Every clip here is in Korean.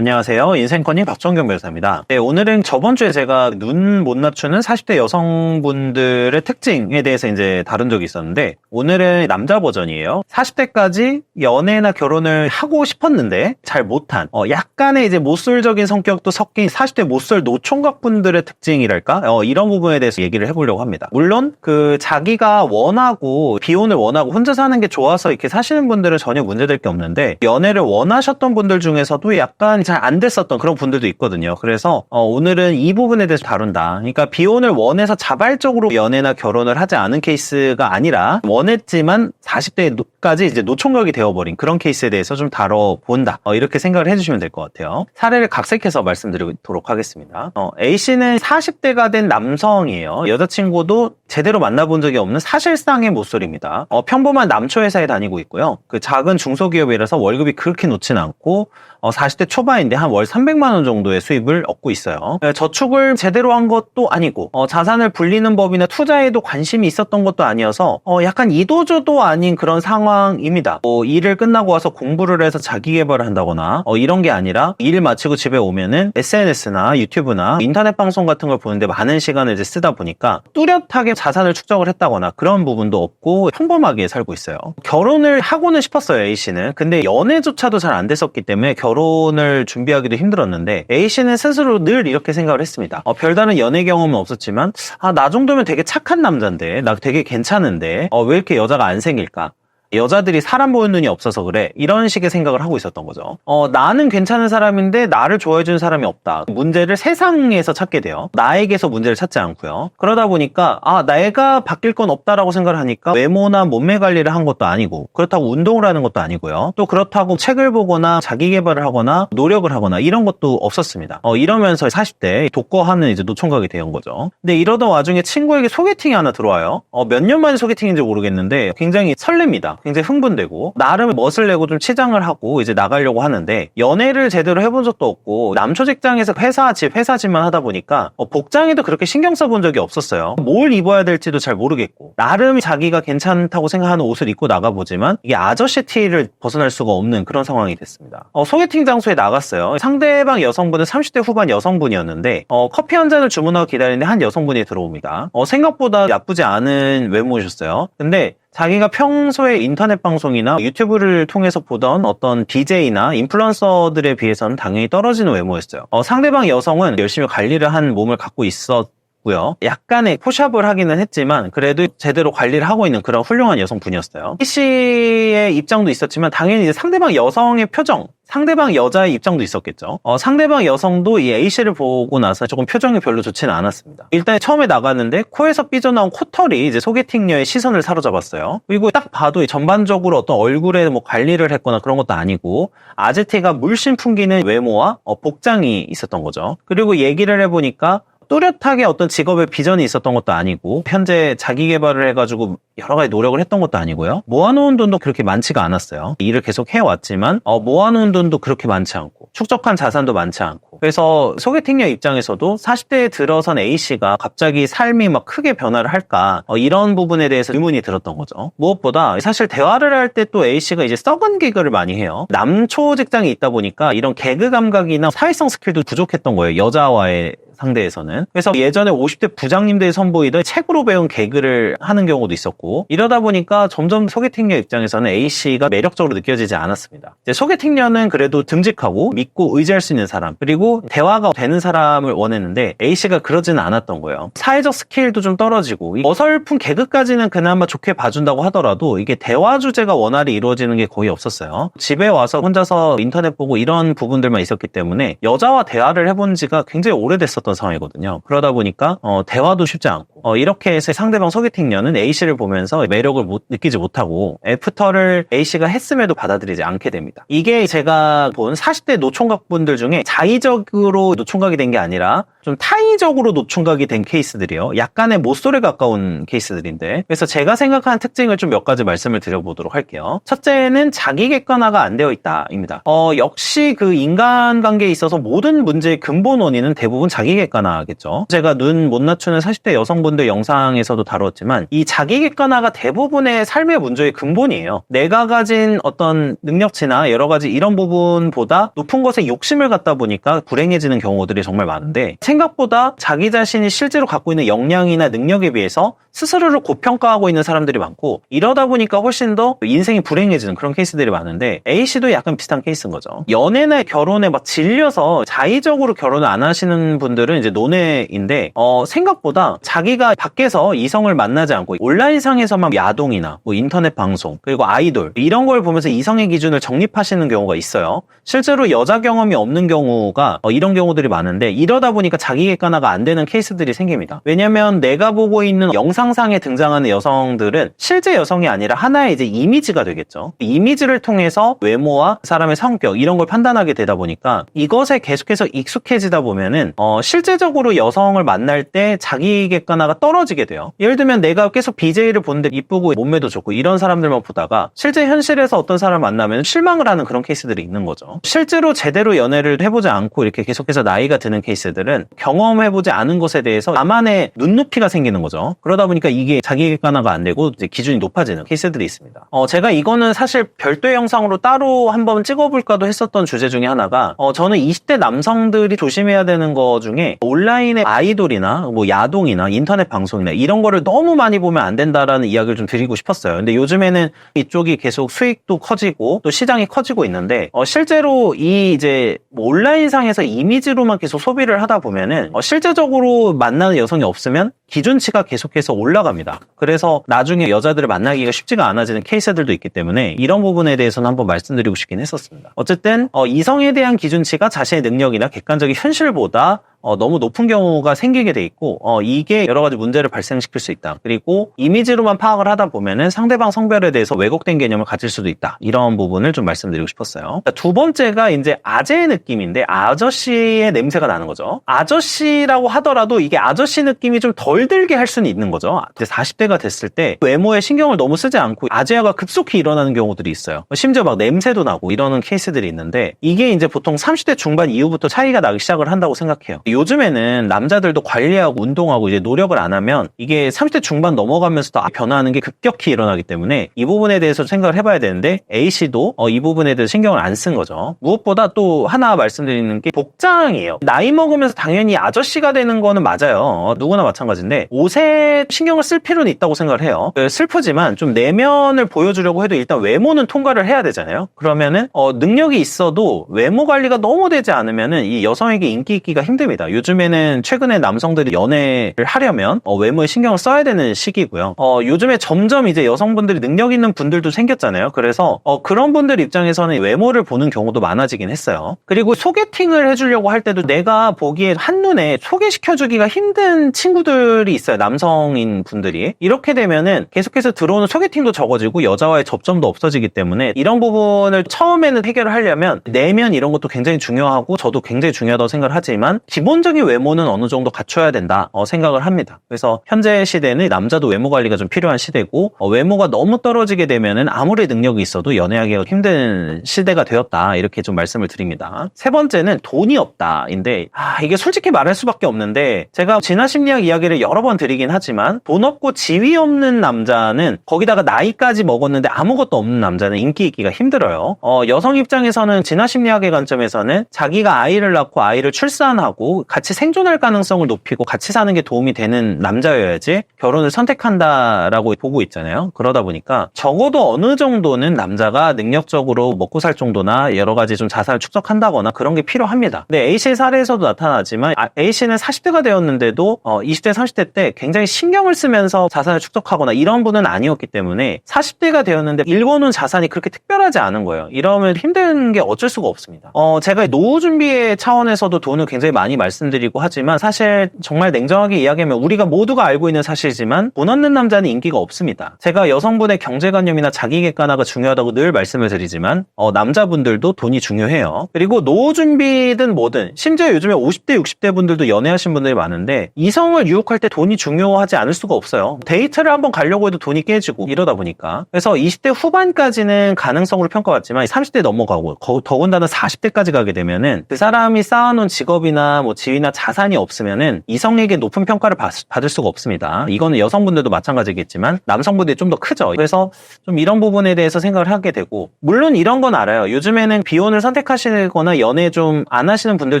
안녕하세요. 인생커니 박정경 변호사입니다. 네, 오늘은 저번 주에 제가 눈 못 낮추는 40대 여성분들의 특징에 대해서 이제 다룬 적이 있었는데 오늘은 남자 버전이에요. 40대까지 연애나 결혼을 하고 싶었는데 잘 못한 어, 약간의 이제 모쏠적인 성격도 섞인 40대 모쏠 노총각 분들의 특징이랄까? 어, 이런 부분에 대해서 얘기를 해보려고 합니다. 물론 그 자기가 원하고 비혼을 원하고 혼자 사는 게 좋아서 이렇게 사시는 분들은 전혀 문제될 게 없는데 연애를 원하셨던 분들 중에서도 약간 잘 안 됐었던 그런 분들도 있거든요. 그래서 어, 오늘은 이 부분에 대해서 다룬다. 그러니까 비혼을 원해서 자발적으로 연애나 결혼을 하지 않은 케이스가 아니라 원했지만 40대 까지 이제 노총각이 되어버린 그런 케이스에 대해서 좀 다뤄본다. 어, 이렇게 생각을 해주시면 될 것 같아요. 사례를 각색해서 말씀드리도록 하겠습니다. 어, A씨는 40대가 된 남성이에요. 여자친구도 제대로 만나본 적이 없는 사실상의 모쏠입니다. 어, 평범한 남초 회사에 다니고 있고요. 그 작은 중소기업이라서 월급이 그렇게 놓진 않고 어, 40대 초반인데 한 월 300만 원 정도의 수입을 얻고 있어요. 네, 저축을 제대로 한 것도 아니고 어, 자산을 불리는 법이나 투자에도 관심이 있었던 것도 아니어서 어, 약간 이도저도 아닌 그런 상황 입니다. 뭐 일을 끝나고 와서 공부를 해서 자기 개발을 한다거나 어, 이런 게 아니라 일 마치고 집에 오면은 SNS나 유튜브나 인터넷 방송 같은 걸 보는데 많은 시간을 이제 쓰다 보니까 뚜렷하게 자산을 축적을 했다거나 그런 부분도 없고 평범하게 살고 있어요. 결혼을 하고는 싶었어요 A 씨는. 근데 연애조차도 잘 안 됐었기 때문에 결혼을 준비하기도 힘들었는데 A 씨는 스스로 늘 이렇게 생각을 했습니다. 어, 별다른 연애 경험은 없었지만 아 나 정도면 되게 착한 남자인데 나 되게 괜찮은데 어, 왜 이렇게 여자가 안 생길까? 여자들이 사람 보는 눈이 없어서 그래. 이런 식의 생각을 하고 있었던 거죠. 어, 나는 괜찮은 사람인데 나를 좋아해 주는 사람이 없다. 문제를 세상에서 찾게 돼요. 나에게서 문제를 찾지 않고요. 그러다 보니까 아 내가 바뀔 건 없다라고 생각을 하니까 외모나 몸매 관리를 한 것도 아니고 그렇다고 운동을 하는 것도 아니고요. 또 그렇다고 책을 보거나 자기 개발을 하거나 노력을 하거나 이런 것도 없었습니다. 어, 이러면서 40대 독거하는 이제 노총각이 된 거죠. 근데 이러던 와중에 친구에게 소개팅이 하나 들어와요. 어, 몇 년 만에 소개팅인지 모르겠는데 굉장히 설렙니다 굉장히 흥분되고 나름 멋을 내고 좀 치장을 하고 이제 나가려고 하는데 연애를 제대로 해본 적도 없고 남초 직장에서 회사 집 회사 집만 하다 보니까 어, 복장에도 그렇게 신경 써본 적이 없었어요. 뭘 입어야 될지도 잘 모르겠고 나름 자기가 괜찮다고 생각하는 옷을 입고 나가보지만 이게 아저씨 티를 벗어날 수가 없는 그런 상황이 됐습니다. 어, 소개팅 장소에 나갔어요. 상대방 여성분은 30대 후반 여성분이었는데 어, 커피 한 잔을 주문하고 기다리는데 한 여성분이 들어옵니다. 어, 생각보다 나쁘지 않은 외모이셨어요. 근데 자기가 평소에 인터넷 방송이나 유튜브를 통해서 보던 어떤 DJ나 인플루언서들에 비해서는 당연히 떨어지는 외모였어요. 어, 상대방 여성은 열심히 관리를 한 몸을 갖고 있었 고요. 약간의 포샵을 하기는 했지만 그래도 제대로 관리를 하고 있는 그런 훌륭한 여성분이었어요. 이 씨의 입장도 있었지만 당연히 이제 상대방 여성의 표정, 상대방 여자의 입장도 있었겠죠. 어, 상대방 여성도 이 A 씨를 보고 나서 조금 표정이 별로 좋지는 않았습니다. 일단 처음에 나갔는데 코에서 삐져나온 코털이 이제 소개팅녀의 시선을 사로잡았어요. 그리고 딱 봐도 전반적으로 어떤 얼굴에 뭐 관리를 했거나 그런 것도 아니고 아재티가 물씬 풍기는 외모와 어, 복장이 있었던 거죠. 그리고 얘기를 해보니까 뚜렷하게 어떤 직업의 비전이 있었던 것도 아니고 현재 자기 개발을 해가지고 여러 가지 노력을 했던 것도 아니고요. 모아놓은 돈도 그렇게 많지가 않았어요. 일을 계속 해왔지만 어, 모아놓은 돈도 그렇게 많지 않고 축적한 자산도 많지 않고 그래서 소개팅녀 입장에서도 40대에 들어선 A씨가 갑자기 삶이 막 크게 변화를 할까 어, 이런 부분에 대해서 의문이 들었던 거죠. 무엇보다 사실 대화를 할 때 또 A씨가 이제 썩은 개그를 많이 해요. 남초 직장에 있다 보니까 이런 개그 감각이나 사회성 스킬도 부족했던 거예요. 여자와의 상대에서는. 그래서 예전에 50대 부장님들이 선보이던 책으로 배운 개그를 하는 경우도 있었고 이러다 보니까 점점 소개팅녀 입장에서는 A씨가 매력적으로 느껴지지 않았습니다. 소개팅녀는 그래도 듬직하고 믿고 의지할 수 있는 사람 그리고 대화가 되는 사람을 원했는데 A씨가 그러지는 않았던 거예요. 사회적 스킬도 좀 떨어지고 어설픈 개그까지는 그나마 좋게 봐준다고 하더라도 이게 대화 주제가 원활히 이루어지는 게 거의 없었어요. 집에 와서 혼자서 인터넷 보고 이런 부분들만 있었기 때문에 여자와 대화를 해본 지가 굉장히 오래됐었던 상황이거든요. 그러다 보니까 어, 대화도 쉽지 않고 어, 이렇게 해서 상대방 소개팅녀는 A씨를 보면서 매력을 못, 느끼지 못하고 애프터를 A씨가 했음에도 받아들이지 않게 됩니다. 이게 제가 본 40대 노총각분들 중에 자의적으로 노총각이 된 게 아니라 좀 타의적으로 노총각이 된 케이스들이요. 약간의 모쏠에 가까운 케이스들인데 그래서 제가 생각하는 특징을 좀 몇 가지 말씀을 드려보도록 할게요. 첫째는 자기 객관화가 안 되어 있다입니다. 어, 역시 그 인간관계에 있어서 모든 문제의 근본 원인은 대부분 자기 객관화겠죠. 제가 눈 못 낮추는 40대 여성분 여성분들 영상에서도 다뤘지만 이 자기 객관화가 대부분의 삶의 문제의 근본이에요. 내가 가진 어떤 능력치나 여러 가지 이런 부분보다 높은 것에 욕심을 갖다 보니까 불행해지는 경우들이 정말 많은데 생각보다 자기 자신이 실제로 갖고 있는 역량이나 능력에 비해서 스스로를 고평가하고 있는 사람들이 많고 이러다 보니까 훨씬 더 인생이 불행해지는 그런 케이스들이 많은데 A씨도 약간 비슷한 케이스인 거죠. 연애나 결혼에 막 질려서 자의적으로 결혼을 안 하시는 분들은 이제 논외인데 어, 생각보다 자기가 밖에서 이성을 만나지 않고 온라인상에서만 야동이나 뭐 인터넷 방송 그리고 아이돌 이런 걸 보면서 이성의 기준을 정립하시는 경우가 있어요. 실제로 여자 경험이 없는 경우가 어, 이런 경우들이 많은데 이러다 보니까 자기 객관화가 안 되는 케이스들이 생깁니다. 왜냐면 내가 보고 있는 영상 상에 등장하는 여성들은 실제 여성이 아니라 하나의 이제 이미지가 되겠죠. 이미지를 통해서 외모와 사람의 성격 이런 걸 판단하게 되다 보니까 이것에 계속해서 익숙해지다 보면은 어, 실제적으로 여성을 만날 때 자기 객관화가 떨어지게 돼요. 예를 들면 내가 계속 BJ를 보는데 이쁘고 몸매도 좋고 이런 사람들만 보다가 실제 현실에서 어떤 사람을 만나면 실망을 하는 그런 케이스들이 있는 거죠. 실제로 제대로 연애를 해보지 않고 이렇게 계속해서 나이가 드는 케이스들은 경험해보지 않은 것에 대해서 나만의 눈높이가 생기는 거죠. 그러다 보니까 이게 자기 객관화가 안 되고 이제 기준이 높아지는 케이스들이 있습니다. 어, 제가 이거는 사실 별도의 영상으로 따로 한번 찍어볼까도 했었던 주제 중에 하나가 어, 저는 20대 남성들이 조심해야 되는 거 중에 온라인의 아이돌이나 뭐 야동이나 인터넷 방송이나 이런 거를 너무 많이 보면 안 된다라는 이야기를 좀 드리고 싶었어요. 근데 요즘에는 이쪽이 계속 수익도 커지고 또 시장이 커지고 있는데 어, 실제로 이 이제 뭐 온라인상에서 이미지로만 계속 소비를 하다 보면은 어, 실제적으로 만나는 여성이 없으면 기준치가 계속해서 올라갑니다. 그래서 나중에 여자들을 만나기가 쉽지가 않아지는 케이스들도 있기 때문에 이런 부분에 대해서는 한번 말씀드리고 싶긴 했었습니다. 어쨌든 어, 이성에 대한 기준치가 자신의 능력이나 객관적인 현실보다 어, 너무 높은 경우가 생기게 돼 있고 어, 이게 여러 가지 문제를 발생시킬 수 있다. 그리고 이미지로만 파악을 하다 보면은 상대방 성별에 대해서 왜곡된 개념을 가질 수도 있다. 이런 부분을 좀 말씀드리고 싶었어요. 자, 두 번째가 이제 아재의 느낌인데 아저씨의 냄새가 나는 거죠. 아저씨라고 하더라도 이게 아저씨 느낌이 좀 덜 들게 할 수는 있는 거죠. 이제 40대가 됐을 때 외모에 신경을 너무 쓰지 않고 아재화가 급속히 일어나는 경우들이 있어요. 심지어 막 냄새도 나고 이러는 케이스들이 있는데 이게 이제 보통 30대 중반 이후부터 차이가 나기 시작을 한다고 생각해요. 요즘에는 남자들도 관리하고 운동하고 이제 노력을 안 하면 이게 30대 중반 넘어가면서도 변화하는 게 급격히 일어나기 때문에 이 부분에 대해서 생각을 해봐야 되는데 A씨도 어, 이 부분에 대해서 신경을 안 쓴 거죠. 무엇보다 또 하나 말씀드리는 게 복장이에요. 나이 먹으면서 당연히 아저씨가 되는 거는 맞아요. 어, 누구나 마찬가지인데 옷에 신경을 쓸 필요는 있다고 생각을 해요. 그 슬프지만 좀 내면을 보여주려고 해도 일단 외모는 통과를 해야 되잖아요. 그러면은 어, 능력이 있어도 외모 관리가 너무 되지 않으면은 이 여성에게 인기 있기가 힘듭니다. 요즘에는 최근에 남성들이 연애를 하려면 어, 외모에 신경을 써야 되는 시기고요. 어, 요즘에 점점 이제 여성분들이 능력 있는 분들도 생겼잖아요. 그래서 어, 그런 분들 입장에서는 외모를 보는 경우도 많아지긴 했어요. 그리고 소개팅을 해주려고 할 때도 내가 보기에 한눈에 소개시켜주기가 힘든 친구들이 있어요. 남성인 분들이. 이렇게 되면은 계속해서 들어오는 소개팅도 적어지고 여자와의 접점도 없어지기 때문에 이런 부분을 처음에는 해결을 하려면 내면 이런 것도 굉장히 중요하고 저도 굉장히 중요하다고 생각을 하지만 기본 적인 외모는 어느 정도 갖춰야 된다 어, 생각을 합니다. 그래서 현재 시대는 남자도 외모 관리가 좀 필요한 시대고 어, 외모가 너무 떨어지게 되면은 아무리 능력이 있어도 연애하기가 힘든 시대가 되었다 이렇게 좀 말씀을 드립니다. 세 번째는 돈이 없다인데 아, 이게 솔직히 말할 수밖에 없는데 제가 진화 심리학 이야기를 여러 번 드리긴 하지만 돈 없고 지위 없는 남자는 거기다가 나이까지 먹었는데 아무것도 없는 남자는 인기 있기가 힘들어요. 어, 여성 입장에서는 진화 심리학의 관점에서는 자기가 아이를 낳고 아이를 출산하고 같이 생존할 가능성을 높이고 같이 사는 게 도움이 되는 남자여야지 결혼을 선택한다라고 보고 있잖아요. 그러다 보니까 적어도 어느 정도는 남자가 능력적으로 먹고 살 정도나 여러 가지 좀 자산을 축적한다거나 그런 게 필요합니다. 근데 A씨의 사례에서도 나타나지만 아, A씨는 40대가 되었는데도 어, 20대, 30대 때 굉장히 신경을 쓰면서 자산을 축적하거나 이런 분은 아니었기 때문에 40대가 되었는데 일궈놓은 자산이 그렇게 특별하지 않은 거예요. 이러면 힘든 게 어쩔 수가 없습니다. 어, 제가 노후 준비의 차원에서도 돈을 굉장히 많이 말 씀드리고 하지만 사실 정말 냉정하게 이야기하면 우리가 모두가 알고 있는 사실이지만 돈 없는 남자는 인기가 없습니다. 제가 여성분의 경제관념이나 자기 객관화가 중요하다고 늘 말씀을 드리지만 어, 남자분들도 돈이 중요해요. 그리고 노후 준비든 뭐든 심지어 요즘에 50대, 60대 분들도 연애하신 분들이 많은데 이성을 유혹할 때 돈이 중요하지 않을 수가 없어요. 데이트를 한번 가려고 해도 돈이 깨지고 이러다 보니까 그래서 20대 후반까지는 가능성으로 평가받지만 30대 넘어가고 거- 더군다나 40대까지 가게 되면은 그 사람이 쌓아놓은 직업이나 뭐 지위나 자산이 없으면은 이성에게 높은 평가를 받, 받을 수가 없습니다. 이거는 여성분들도 마찬가지겠지만 남성분들이 좀 더 크죠. 그래서 좀 이런 부분에 대해서 생각을 하게 되고 물론 이런 건 알아요. 요즘에는 비혼을 선택하시거나 연애 좀 안 하시는 분들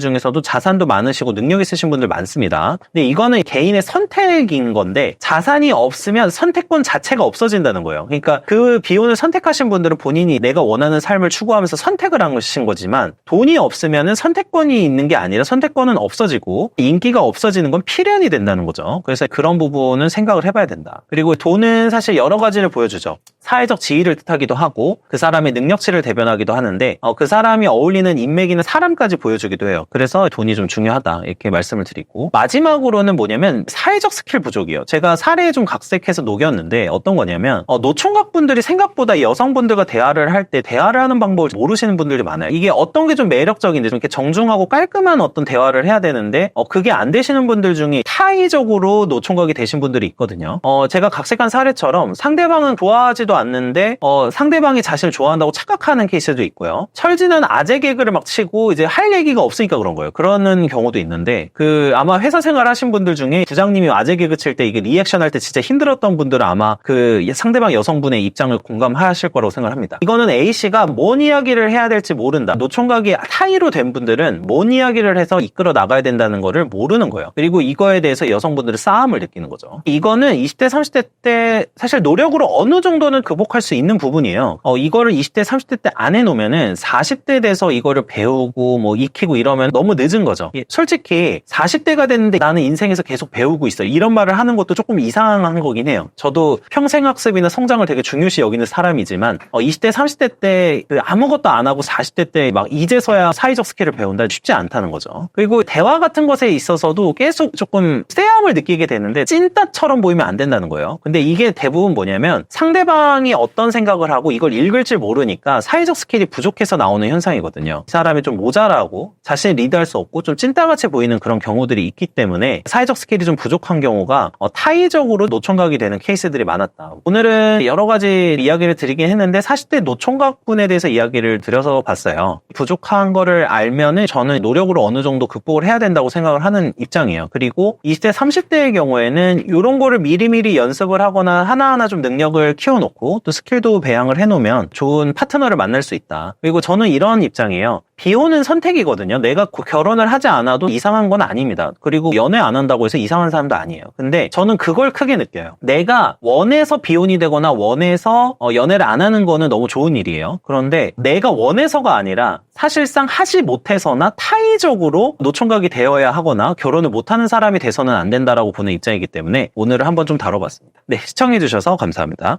중에서도 자산도 많으시고 능력 있으신 분들 많습니다. 근데 이거는 개인의 선택인 건데 자산이 없으면 선택권 자체가 없어진다는 거예요. 그러니까 그 비혼을 선택하신 분들은 본인이 내가 원하는 삶을 추구하면서 선택을 한 것인 거지만 돈이 없으면은 선택권이 있는 게 아니라 선택권은 없어지고 인기가 없어지는 건 필연이 된다는 거죠. 그래서 그런 부분은 생각을 해봐야 된다. 그리고 돈은 사실 여러 가지를 보여주죠. 사회적 지위를 뜻하기도 하고 그 사람의 능력치를 대변하기도 하는데 어, 그 사람이 어울리는 인맥이나 사람까지 보여주기도 해요. 그래서 돈이 좀 중요하다 이렇게 말씀을 드리고 마지막으로는 뭐냐면 사회적 스킬 부족이요. 제가 사례에 좀 각색해서 녹였는데 어떤 거냐면 어, 노총각 분들이 생각보다 여성분들과 대화를 할 때 대화를 하는 방법을 모르시는 분들이 많아요. 이게 어떤 게 좀 매력적인데 좀 이렇게 정중하고 깔끔한 어떤 대화를 해야 되는데 어, 그게 안 되시는 분들 중에 타의적으로 노총각이 되신 분들이 있거든요. 어, 제가 각색한 사례처럼 상대방은 좋아하지도 않는데 어, 상대방이 자신을 좋아한다고 착각하는 케이스도 있고요. 철지는 아재 개그를 막 치고 이제 할 얘기가 없으니까 그런 거예요. 그러는 경우도 있는데 그 아마 회사 생활 하신 분들 중에 부장님이 아재 개그 칠 때 이게 리액션 할 때 진짜 힘들었던 분들은 아마 그 상대방 여성분의 입장을 공감하실 거라고 생각합니다. 이거는 A 씨가 뭔 이야기를 해야 될지 모른다. 노총각이 타의로 된 분들은 뭔 이야기를 해서 이끌어 나 가야 된다는 거를 모르는 거예요. 그리고 이거에 대해서 여성분들은 싸움을 느끼는 거죠. 이거는 20대, 30대 때 사실 노력으로 어느 정도는 극복할 수 있는 부분이에요. 어, 이거를 20대, 30대 때 안 해놓으면은 40대 돼서 이거를 배우고 뭐 익히고 이러면 너무 늦은 거죠. 예, 솔직히 40대가 됐는데 나는 인생에서 계속 배우고 있어. 이런 말을 하는 것도 조금 이상한 거긴 해요. 저도 평생 학습이나 성장을 되게 중요시 여기는 사람이지만 어, 20대, 30대 때그 아무것도 안 하고 40대 때 막 이제서야 사회적 스킬을 배운다 쉽지 않다는 거죠. 그리고 대화 같은 것에 있어서도 계속 조금 쎄함을 느끼게 되는데 찐따처럼 보이면 안 된다는 거예요. 근데 이게 대부분 뭐냐면 상대방이 어떤 생각을 하고 이걸 읽을 줄 모르니까 사회적 스킬이 부족해서 나오는 현상이거든요. 이 사람이 좀 모자라고 자신이 리드할 수 없고 좀 찐따같이 보이는 그런 경우들이 있기 때문에 사회적 스킬이 좀 부족한 경우가 어, 타의적으로 노총각이 되는 케이스들이 많았다. 오늘은 여러 가지 이야기를 드리긴 했는데 40대 노총각분에 대해서 이야기를 드려서 봤어요. 부족한 거를 알면은 저는 노력으로 어느 정도 극복을 해야 된다고 생각을 하는 입장이에요. 그리고 20대, 30대의 경우에는 이런 거를 미리미리 연습을 하거나 하나하나 좀 능력을 키워놓고 또 스킬도 배양을 해놓으면 좋은 파트너를 만날 수 있다. 그리고 저는 이런 입장이에요. 비혼은 선택이거든요. 내가 고- 결혼을 하지 않아도 이상한 건 아닙니다. 그리고 연애 안 한다고 해서 이상한 사람도 아니에요. 근데 저는 그걸 크게 느껴요. 내가 원해서 비혼이 되거나 원해서 어, 연애를 안 하는 거는 너무 좋은 일이에요. 그런데 내가 원해서가 아니라 사실상 하지 못해서나 타의적으로 노총각이 되어야 하거나 결혼을 못하는 사람이 돼서는 안 된다라고 보는 입장이기 때문에 오늘은 한번 좀 다뤄봤습니다. 네, 시청해주셔서 감사합니다.